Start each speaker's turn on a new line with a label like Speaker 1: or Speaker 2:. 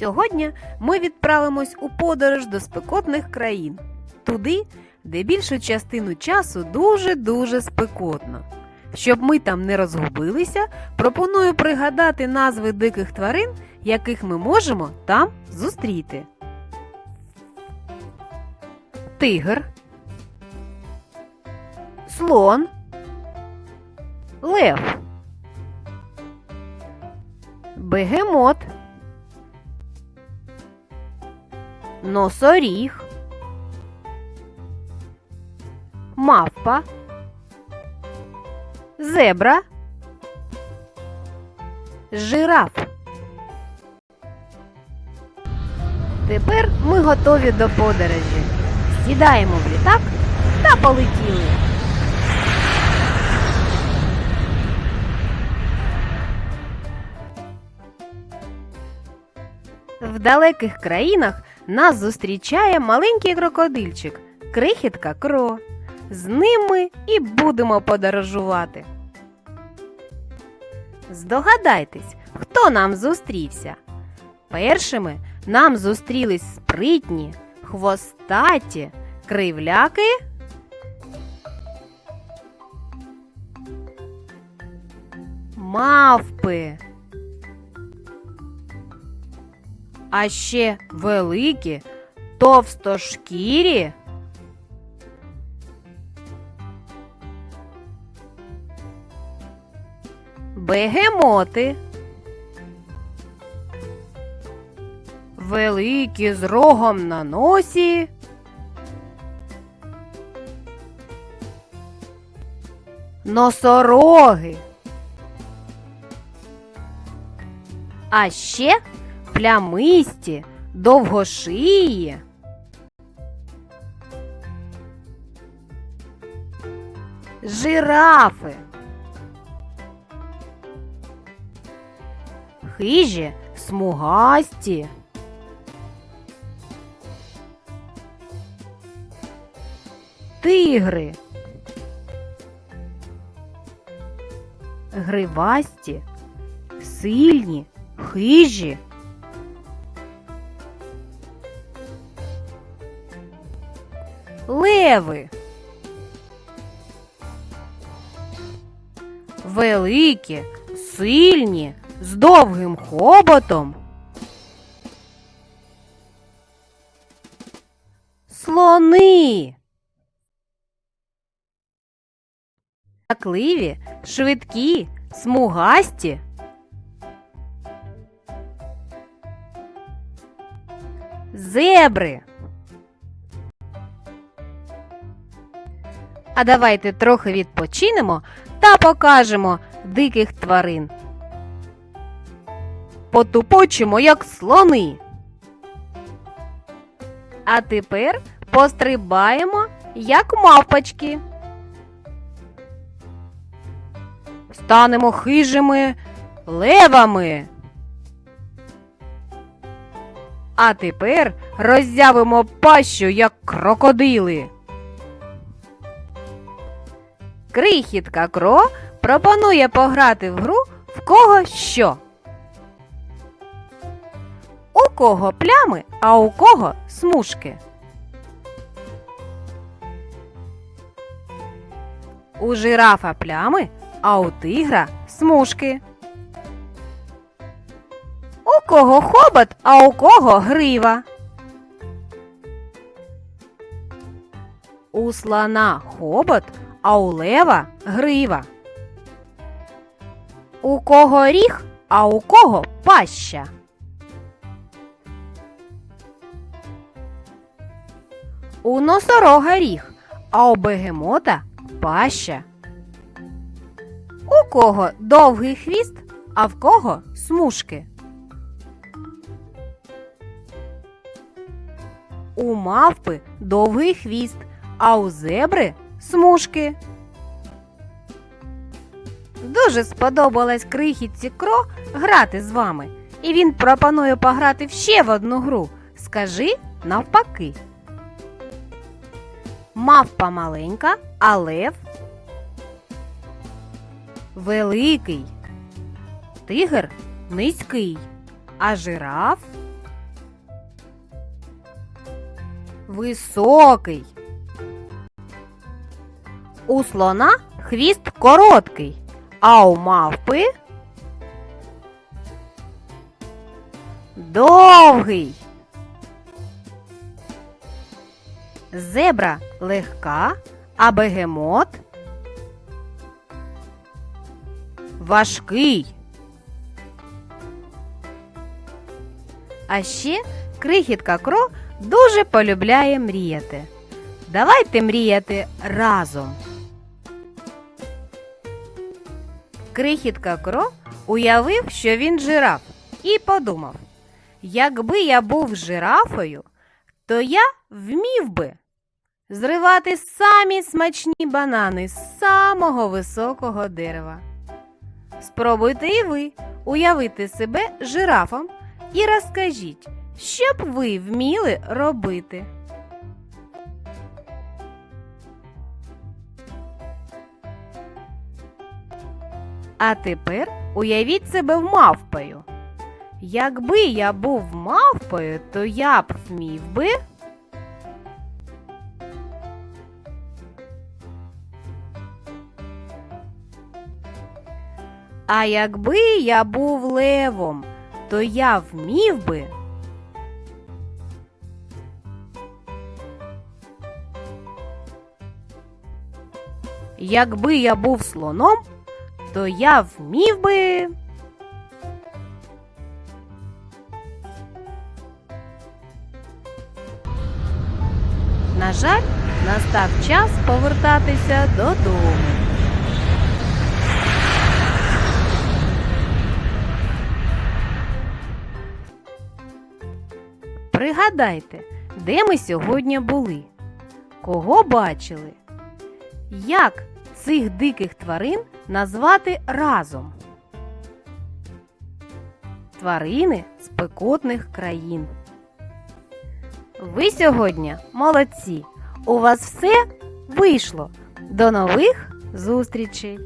Speaker 1: Сьогодні ми відправимось у подорож до спекотних країн, туди, де більшу частину часу дуже-дуже спекотно. Щоб ми там не розгубилися, пропоную пригадати назви диких тварин, яких ми можемо там зустріти. Тигр, слон, лев, бегемот, носоріг, мавпа, зебра, жираф. Тепер ми готові до подорожі. Сідаємо в літак та полетіли. В далеких країнах нас зустрічає маленький крокодильчик, крихітка Кро. З ними і будемо подорожувати. Здогадайтесь, хто нам зустрівся? Першими нам зустрілись спритні, хвостаті, кривляки. Мавпи. А ще великі, товстошкірі. Бегемоти. Великі з рогом на носі. Носороги. А ще плямисті, довгошиї. Жирафи. Хижі, смугасті. Тигри. Гривасті, сильні, хижі. Леви. Великі, сильні, з довгим хоботом. Слони. Такливі, швидкі, смугасті. Зебри. А давайте трохи відпочинемо та покажемо диких тварин. Потупочимо, як слони. А тепер пострибаємо, як мавпочки. Станемо хижими левами. А тепер роззявимо пащу, як крокодили. Крихітка Кро пропонує пограти в гру в кого що. У кого плями, а у кого смужки. У жирафа плями, а у тигра смужки. У кого хобот, а у кого грива. У слона хобот, а у лева грива. У кого ріг, а у кого паща. У носорога ріг, а у бегемота паща. У кого довгий хвіст, а в кого смужки. У мавпи довгий хвіст, а у зебри смужки. Дуже сподобалась крихітці Кро грати з вами, і він пропонує пограти ще в одну гру. Скажи навпаки. Мавпа маленька, а лев великий. Тигр низький, а жираф високий. У слона хвіст короткий, а у мавпи довгий. Зебра легка, а бегемот важкий. А ще крихітка Кро дуже полюбляє мріяти. Давайте мріяти разом. Крихітка Кро уявив, що він жираф, і подумав: якби я був жирафою, то я вмів би зривати самі смачні банани з самого високого дерева. Спробуйте і ви уявити себе жирафом і розкажіть, що б ви вміли робити. А тепер уявіть себе мавпою. Якби я був мавпою, то я б вмів би. А якби я був левом, то я вмів би. Якби я був слоном, то я вмів би. На жаль, настав час повертатися додому. Пригадайте, де ми сьогодні були? Кого бачили? Як цих диких тварин назвати разом? Тварини спекотних країн. Ви сьогодні молодці! У вас все вийшло. До нових зустрічей!